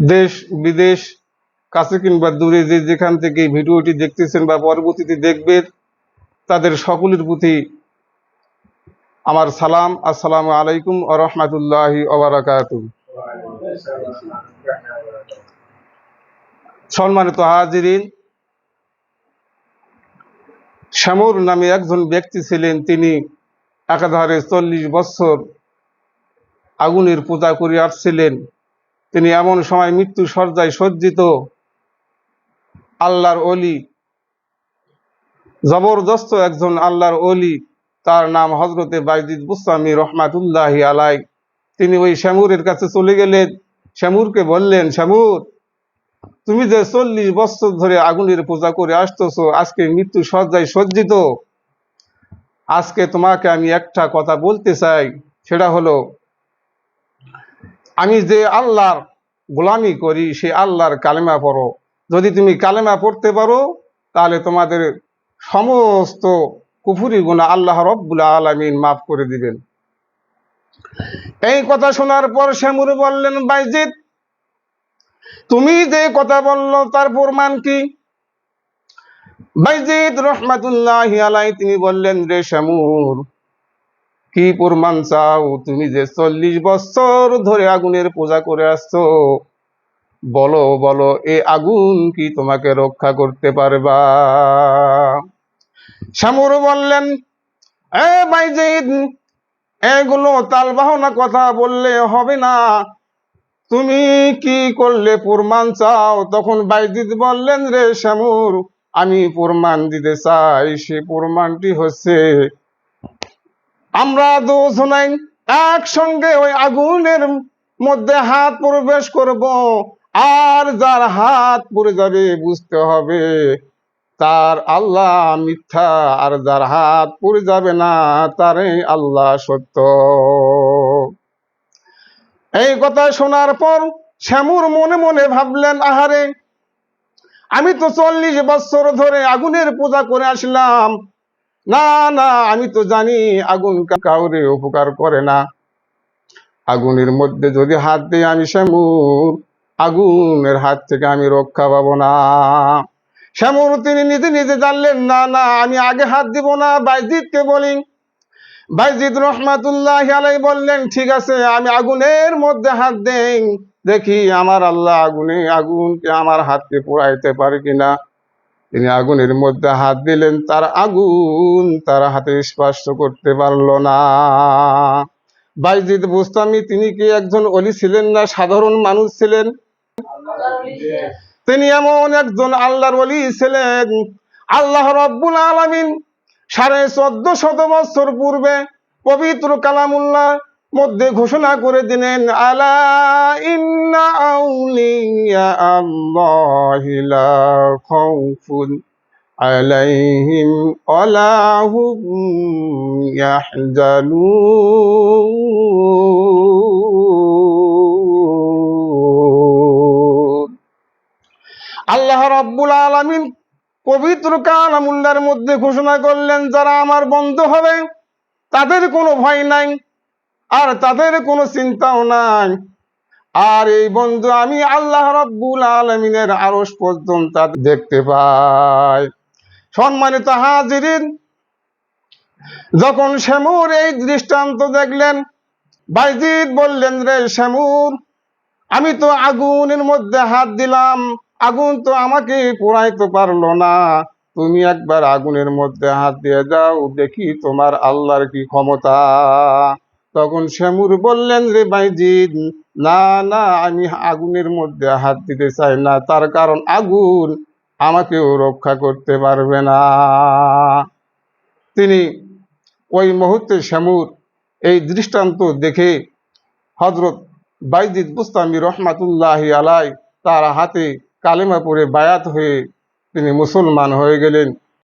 দেশ, বিদেশ, কাছে কিংবা দূরে যে যেখান থেকে ভিডিওটি দেখতেছেন বা পরবর্তীতে দেখবেন, তাদের সকলের প্রতি আমার সালাম। আসসালামু আলাইকুম আ রহমতুল্লাহি ওবরাকাতু সম্মানিত হাজিরিন, শ্যামর নামে একজন ব্যক্তি ছিলেন, তিনি একাধারে চল্লিশ বছর আগুনের পূজা করে আসছিলেন। তিনি এমন সময় মৃত্যু সজ্জায় সজ্জিত আল্লাহর অলি জবরদস্ত একজন আল্লাহর অলি তার নাম হজরতে বাইজিদ বুস্তামি রহমাতুল্লাহ আলাই তিনি ওই শ্যামুরের কাছে চলে গেলেন। শ্যামুরকে বললেন, শ্যামুর, তুমি যে চল্লিশ বছর ধরে আগুনের পূজা করে আসতেছো, আজকে মৃত্যু সজ্জায় সজ্জিত। আজকে তোমাকে আমি একটা কথা বলতে চাই, সেটা হলো, আমি যে আল্লাহর গোলামি করি, সে আল্লাহর কালেমা পড়ো। যদি তুমি কালেমা পড়তে পারো, তাহলে তোমাদের সমস্ত কুফুরি গুণা আল্লাহ রব্বুল আলমিন মাফ করে দিবেন। এই কথা শোনার পর শ্যামুর বললেন বাইজিৎ তুমি যে কথা বলল, তার প্রমাণ কি? বাইজিদ রহমাতুল্লাহ আলাই তিনি বললেন, রে শ্যামুর কি প্রমাণ চাও? তুমি যে চল্লিশ বছর ধরে আগুনের পূজা করে আসছো, বলো বলো, এ আগুন কি তোমাকে রক্ষা করতে পারবা? শ্যামুর বললেন, এ বাইজিদ এগুলো তাল বাহনা কথা বললে হবে না। তুমি কি করলে প্রমাণ চাও? তখন বাইজিদ বললেন, রে শ্যামুর, আমি প্রমাণ দিতে চাই। সে প্রমাণটি হচ্ছে আমরা দুজনাই একসঙ্গে ওই আগুনের মধ্যে হাত প্রবেশ করব। আর যার হাত পড়ে যাবে বুঝতে হবে, তার আল্লাহ মিথ্যা, আর যার হাত পড়ে যাবে না, তারই আল্লাহ সত্য। এই কথা শোনার পর শ্যামুর মনে মনে ভাবলেন, আহারে, আমি তো চল্লিশ বছর ধরে আগুনের পূজা করে আসলাম না না, আমি তো জানি আগুন কাউরে উপকার করে না। আগুনের মধ্যে যদি হাত দিই আমি শ্যামুর, আগুনের হাত থেকে আমি রক্ষা পাবো না। শ্যামুর তিনি নিজে নিজে জানলেন, না না, আমি আগে হাত দিব না, বাইজিদকে বলি। বাইজিদ রহমাতুল্লাহ আলাই বললেন, ঠিক আছে, আমি আগুনের মধ্যে হাত দেই, দেখি আমার আল্লাহ আগুনে, আগুনকে আমার হাতকে পোড়াইতে পারে কিনা। তিনি আগুনের মধ্যে হাত দিলেন, তার আগুন তার হাতে স্পর্শ করতে পারল না। বাইজিদ বুস্তামি, তিনি কি একজন অলি ছিলেন না সাধারণ মানুষ ছিলেন? তিনি এমন একজন আল্লাহর অলি ছিলেন, আল্লাহ রব্বুল আলামিন সাড়ে চোদ্দ শত বছর পূর্বে পবিত্র কালামুল্লাহ মধ্যে ঘোষণা করে দিলেন, আলা লা আলাইহিম ওয়ালা আল্লাহ রাব্বুল আলামিন পবিত্র কালামুল্লার মধ্যে ঘোষণা করলেন, যারা আমার বন্ধু হবে, তাদের কোনো ভয় নাই। আর তাদের কোনো চিন্তাও নাই। আর এই বন্ধু আমি আল্লাহ রব্বুল আলমিনের আরস পর্যন্ত দেখতে পাই। সম্মানিত হাজিরিন, যখন শ্যামুর এই দৃষ্টান্ত দেখলেন, বাইজিদ বললেন, রে শ্যামুর, আমি তো আগুনের মধ্যে হাত দিলাম, আগুন তো আমাকে পোড়াইতে পারল না। তুমি একবার আগুনের মধ্যে হাত দিয়ে যাও, দেখি তোমার আল্লাহর কি ক্ষমতা। তখন শ্যামুর বললেন, রে বাইজিদ না না, আমি আগুনের মধ্যে হাত দিতে চাই না। তার কারণ আগুন আমাকেও রক্ষা করতে পারবে না। তিনি ওই মুহূর্তে শ্যামুর এই দৃষ্টান্ত দেখে হজরত বাইজিদ বুস্তামি রহমাতুল্লাহ আলাই তার হাতে কালেমা পরে বায়াত হয়ে তিনি মুসলমান হয়ে গেলেন।